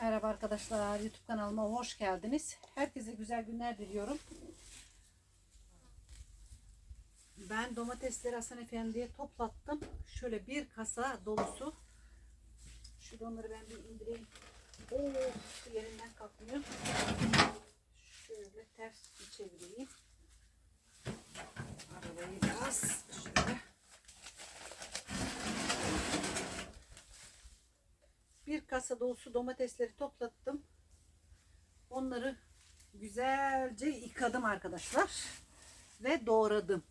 Merhaba arkadaşlar, YouTube kanalıma hoş geldiniz. Herkese güzel günler diliyorum. Ben domatesleri Hasan Efendi'ye toplattım. Şöyle bir kasa dolusu. Şöyle onları ben bir indireyim. Of, yerinden kalkmıyor. Şöyle ters çevireyim. Arabayı biraz şöyle. Bir kasa dolusu domatesleri toplattım. Onları güzelce yıkadım arkadaşlar. Ve doğradım.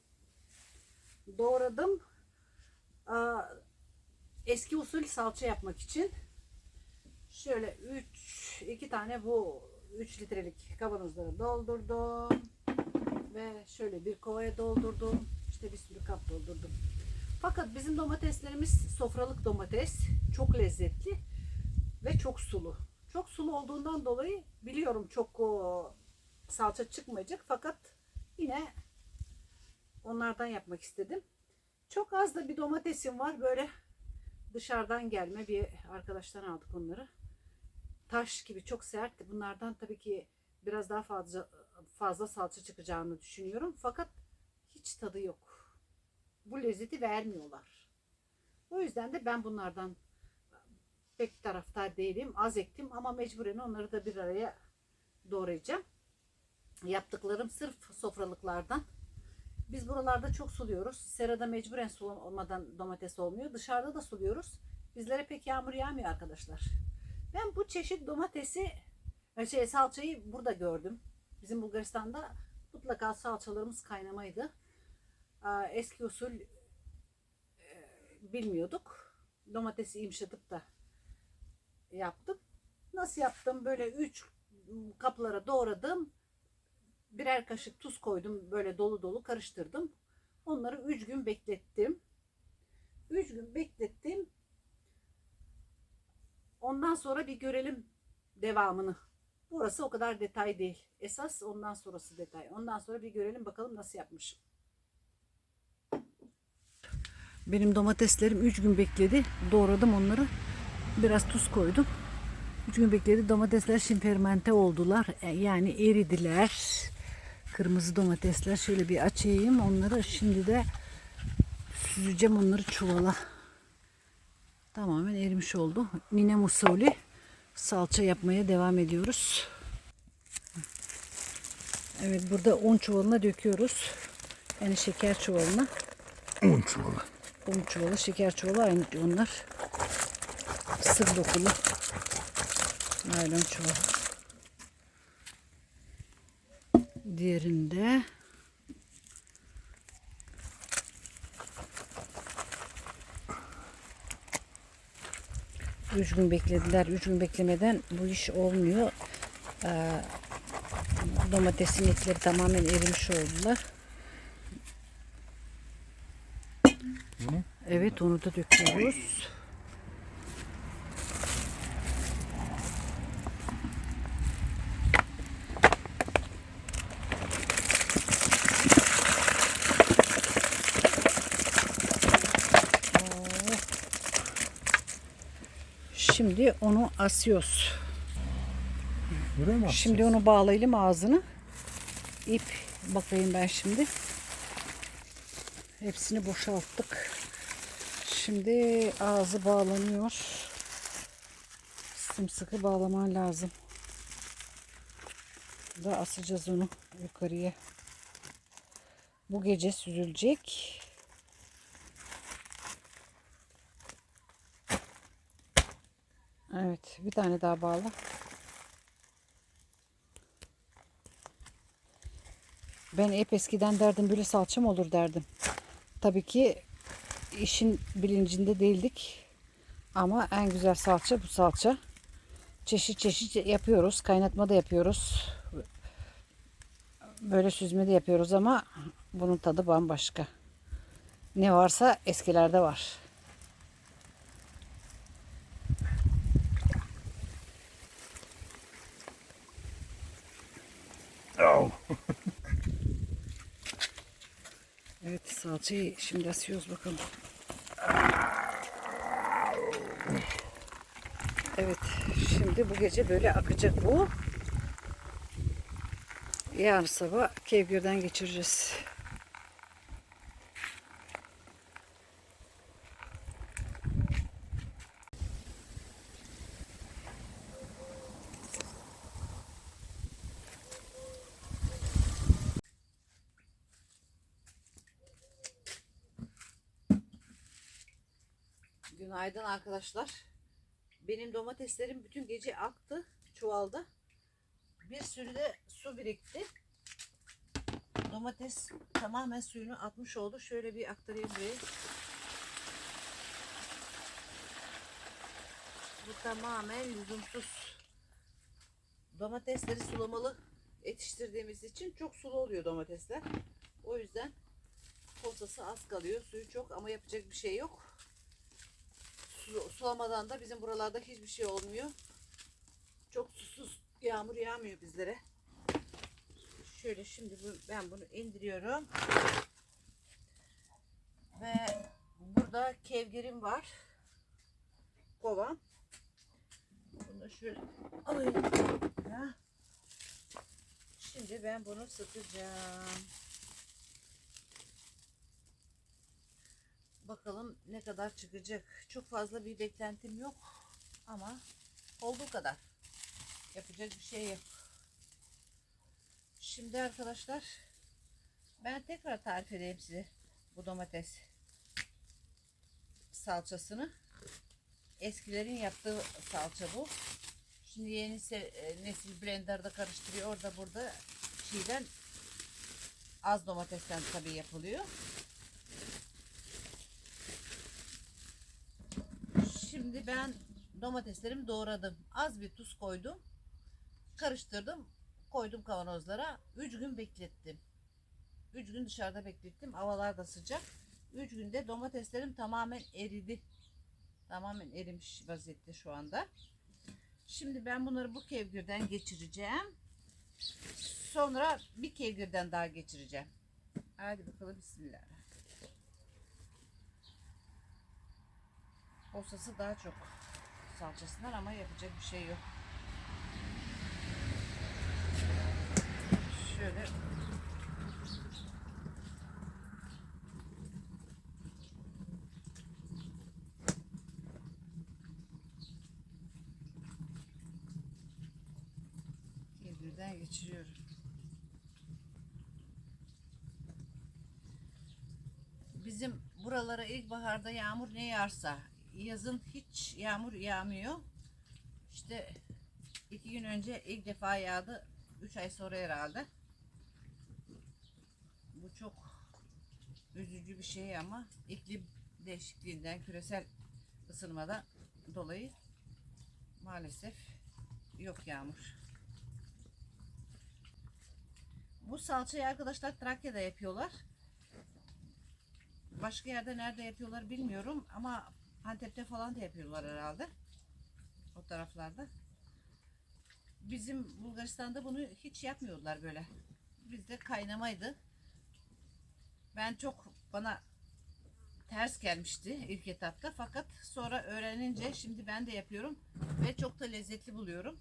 Doğradım. Eski usul salça yapmak için. Şöyle 3 2 tane bu 3 litrelik kavanozları doldurdum. Ve şöyle bir kovaya doldurdum. İşte bir sürü kap doldurdum. Fakat bizim domateslerimiz sofralık domates. Çok lezzetli ve çok sulu. Çok sulu olduğundan dolayı biliyorum çok o, salça çıkmayacak fakat yine onlardan yapmak istedim. Çok az da bir domatesim var böyle dışarıdan gelme bir arkadaştan aldık onları. Taş gibi çok sert. Bunlardan tabii ki biraz daha fazla fazla salça çıkacağını düşünüyorum. Fakat hiç tadı yok. Bu lezzeti vermiyorlar. O yüzden de ben bunlardan pek taraftar değilim. Az ektim ama mecburen onları da bir araya doğrayacağım. Yaptıklarım sırf sofralıklardan. Biz buralarda çok suluyoruz. Serada mecburen sulamadan domates olmuyor. Dışarıda da suluyoruz. Bizlere pek yağmur yağmıyor arkadaşlar. Ben bu çeşit domatesi, şey, salçayı burada gördüm. Bizim Bulgaristan'da mutlaka salçalarımız kaynamaydı. Eski usul e, bilmiyorduk. Domatesi yumuşatıp da yaptım. Nasıl yaptım? Böyle 3 kaplara doğradım. Birer kaşık tuz koydum. Böyle dolu dolu karıştırdım. Onları 3 gün beklettim. 3 gün beklettim. Ondan sonra bir görelim devamını. Burası o kadar detay değil. Esas ondan sonrası detay. Ondan sonra bir görelim bakalım nasıl yapmışım. Benim domateslerim 3 gün bekledi. Doğradım onları. Biraz tuz koydum. 3 gün bekledi. Domatesler şimdi fermente oldular. E, Yani eridiler. Kırmızı domatesler. Şöyle bir açayım onları. Şimdi de süzeceğim onları çuvala. Tamamen erimiş oldu. Ninem usulü salça yapmaya devam ediyoruz. Evet burada un çuvalına döküyoruz. Yani şeker çuvalına. Un çuvalı. Un çuvalı, şeker çuvalı aynı onlar. Sır dokulu. Naylon çuval. Diğerinde Üç gün beklediler. Üç gün beklemeden bu iş olmuyor. Ee, domatesin etleri tamamen erimiş oldular. Evet onu da döküyoruz. Şimdi onu asıyoruz. Buraya mı Şimdi onu bağlayalım ağzını. İp bakayım ben şimdi. Hepsini boşalttık. Şimdi ağzı bağlanıyor. Sımsıkı bağlaman lazım. Da asacağız onu yukarıya. Bu gece süzülecek. Evet, bir tane daha bağla. Ben hep eskiden derdim böyle salça mı olur derdim. Tabii ki işin bilincinde değildik. Ama en güzel salça bu salça. Çeşit çeşit yapıyoruz. Kaynatma da yapıyoruz. Böyle süzme de yapıyoruz ama bunun tadı bambaşka. Ne varsa eskilerde var. Salçayı şimdi asıyoruz bakalım. Evet, şimdi bu gece böyle akacak bu. Yarın sabah kevgirden geçireceğiz. Günaydın arkadaşlar. Benim domateslerim bütün gece aktı çuvalda. Bir sürü de su birikti. Domates tamamen suyunu atmış oldu. Şöyle bir aktarayım buraya. Bu tamamen lüzumsuz. Domatesleri sulamalı yetiştirdiğimiz için çok sulu oluyor domatesler. O yüzden posası az kalıyor. Suyu çok ama yapacak bir şey yok. Su- sulamadan da bizim buralarda hiçbir şey olmuyor. Çok susuz yağmur yağmıyor bizlere. Şöyle şimdi ben bunu indiriyorum. Ve burada kevgirim var. Kovan. Bunu şöyle alayım. Şimdi ben bunu sıkacağım. Bakalım ne kadar çıkacak. Çok fazla bir beklentim yok. Ama olduğu kadar. Yapacak bir şey yok. Şimdi arkadaşlar ben tekrar tarif edeyim size bu domates salçasını. Eskilerin yaptığı salça bu. Şimdi yeni e, nesil blenderda karıştırıyor. Orada burada şeyden az domatesten tabii yapılıyor. Şimdi ben domateslerimi doğradım. Az bir tuz koydum. Karıştırdım. Koydum kavanozlara. 3 gün beklettim. 3 gün dışarıda beklettim. Havalar da sıcak. 3 günde domateslerim tamamen eridi. Tamamen erimiş vaziyette şu anda. Şimdi ben bunları bu kevgirden geçireceğim. Sonra bir kevgirden daha geçireceğim. Hadi bakalım bismillah. Posası daha çok salçasından ama yapacak bir şey yok. Şöyle birbirinden geçiriyorum. Bizim buralara ilkbaharda yağmur ne yağarsa yazın hiç yağmur yağmıyor. İşte iki gün önce ilk defa yağdı. Üç ay sonra herhalde. Bu çok üzücü bir şey ama iklim değişikliğinden küresel ısınmadan dolayı maalesef yok yağmur. Bu salçayı arkadaşlar Trakya'da yapıyorlar. Başka yerde nerede yapıyorlar bilmiyorum ama Antep'te falan da yapıyorlar herhalde. O taraflarda. Bizim Bulgaristan'da bunu hiç yapmıyorlar böyle. Bizde kaynamaydı. Ben çok bana ters gelmişti ilk etapta fakat sonra öğrenince şimdi ben de yapıyorum ve çok da lezzetli buluyorum.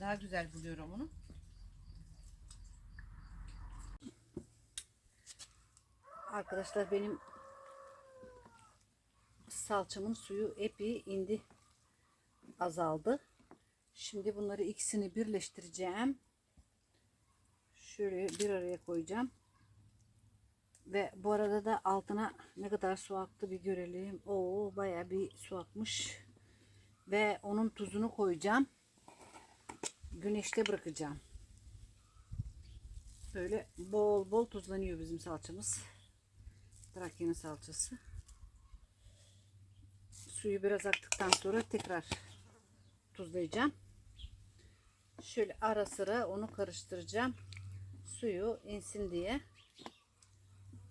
Daha güzel buluyorum onu. Arkadaşlar benim salçamın suyu epey indi. Azaldı. Şimdi bunları ikisini birleştireceğim. Şöyle bir araya koyacağım. Ve bu arada da altına ne kadar su aktı bir görelim. Oo baya bir su akmış. Ve onun tuzunu koyacağım. Güneşte bırakacağım. Böyle bol bol tuzlanıyor bizim salçamız. Trakya'nın salçası. Suyu biraz aktıktan sonra tekrar tuzlayacağım. Şöyle ara sıra onu karıştıracağım. Suyu insin diye.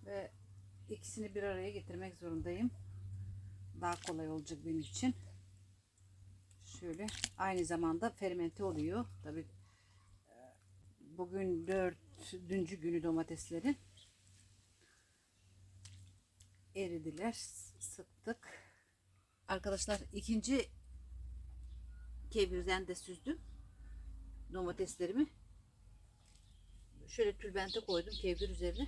Ve ikisini bir araya getirmek zorundayım. Daha kolay olacak benim için. Şöyle aynı zamanda fermente oluyor. Tabi bugün dördüncü günü domateslerin eridiler. Sıktık. Arkadaşlar ikinci Kevgirden de süzdüm. Domateslerimi. Şöyle tülbente koydum kevgir üzerine.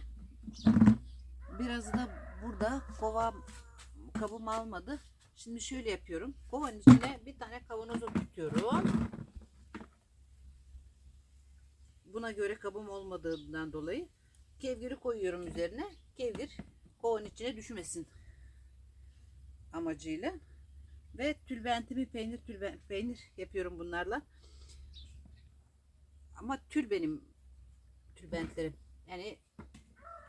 Biraz da burada kova kabım almadı. Şimdi şöyle yapıyorum. Kovanın içine bir tane kavanoz tutuyorum. Buna göre kabım olmadığından dolayı kevgiri koyuyorum üzerine. Kevgir kovanın içine düşmesin amacıyla. Ve tülbentimi peynir tülben, peynir yapıyorum bunlarla. Ama tül benim tülbentlerim. Yani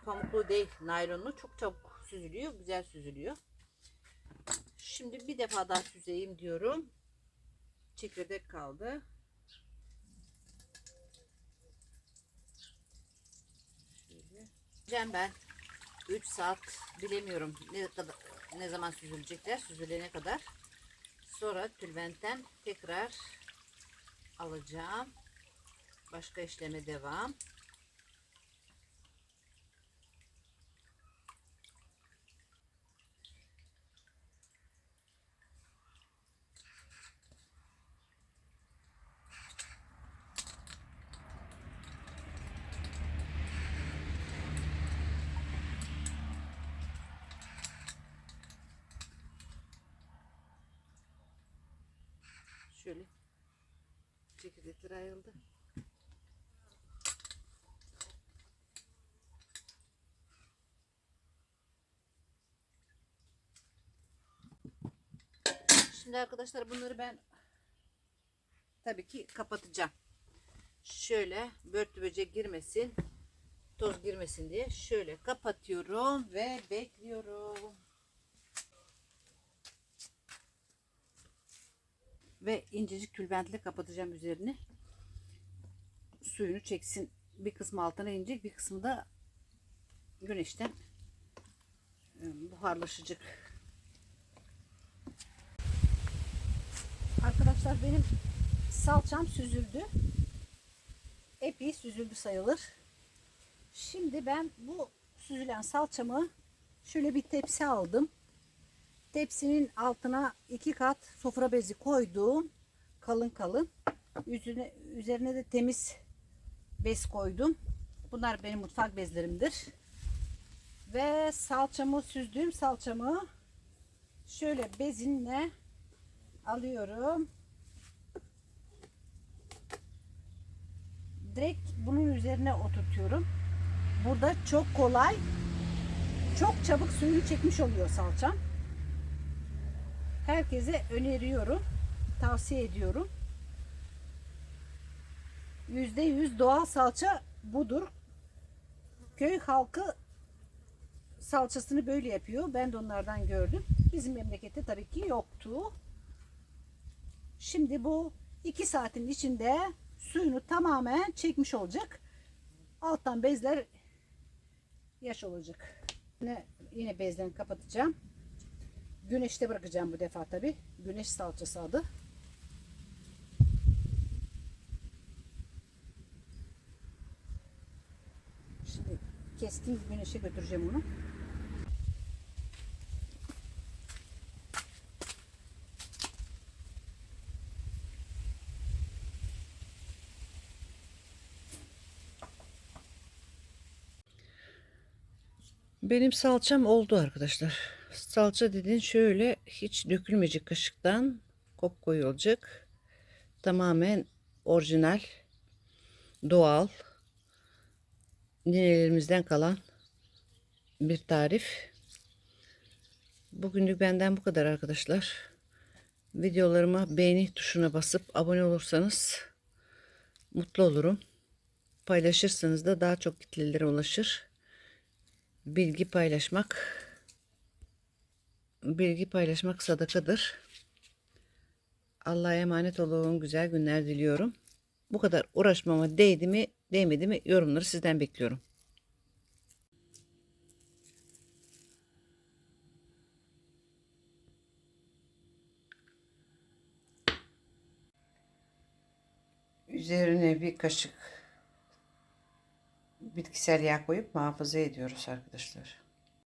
pamuklu değil, naylonlu. Çok çabuk süzülüyor, güzel süzülüyor. Şimdi bir defa daha süzeyim diyorum. Çekirdek kaldı. Şöyle. Ben 3 saat bilemiyorum ne kadar ne zaman süzülecekler süzülene kadar. Sonra tülbentten tekrar alacağım. Başka işleme devam. Şöyle çekirdekler ayrıldı. Şimdi arkadaşlar bunları ben tabii ki kapatacağım. Şöyle börtü böcek girmesin, toz girmesin diye şöyle kapatıyorum ve bekliyorum. Ve incecik tülbentle kapatacağım üzerini. Suyunu çeksin. Bir kısmı altına inecek, bir kısmı da güneşten e, buharlaşacak. Arkadaşlar benim salçam süzüldü. Epey süzüldü sayılır. Şimdi ben bu süzülen salçamı şöyle bir tepsi aldım. Tepsinin altına iki kat sofra bezi koydum. Kalın kalın. Üzerine, üzerine de temiz bez koydum. Bunlar benim mutfak bezlerimdir. Ve salçamı süzdüğüm salçamı şöyle bezinle alıyorum. Direkt bunun üzerine oturtuyorum. Burada çok kolay, çok çabuk suyunu çekmiş oluyor salçam herkese öneriyorum. Tavsiye ediyorum. Yüzde yüz doğal salça budur. Köy halkı salçasını böyle yapıyor. Ben de onlardan gördüm. Bizim memlekette tabii ki yoktu. Şimdi bu iki saatin içinde suyunu tamamen çekmiş olacak. Alttan bezler yaş olacak. Yine, yine bezlerini kapatacağım. Güneşte bırakacağım bu defa tabi. Güneş salçası adı. Şimdi keskin güneşe götüreceğim onu. Benim salçam oldu arkadaşlar. Salça dediğin şöyle hiç dökülmeyecek kaşıktan kopkoyu olacak. Tamamen orijinal, doğal, ninelerimizden kalan bir tarif. Bugünlük benden bu kadar arkadaşlar. Videolarıma beğeni tuşuna basıp abone olursanız mutlu olurum. Paylaşırsanız da daha çok kitlelere ulaşır. Bilgi paylaşmak bilgi paylaşmak sadakadır. Allah'a emanet olun. Güzel günler diliyorum. Bu kadar uğraşmama değdi mi değmedi mi yorumları sizden bekliyorum. Üzerine bir kaşık bitkisel yağ koyup muhafaza ediyoruz arkadaşlar.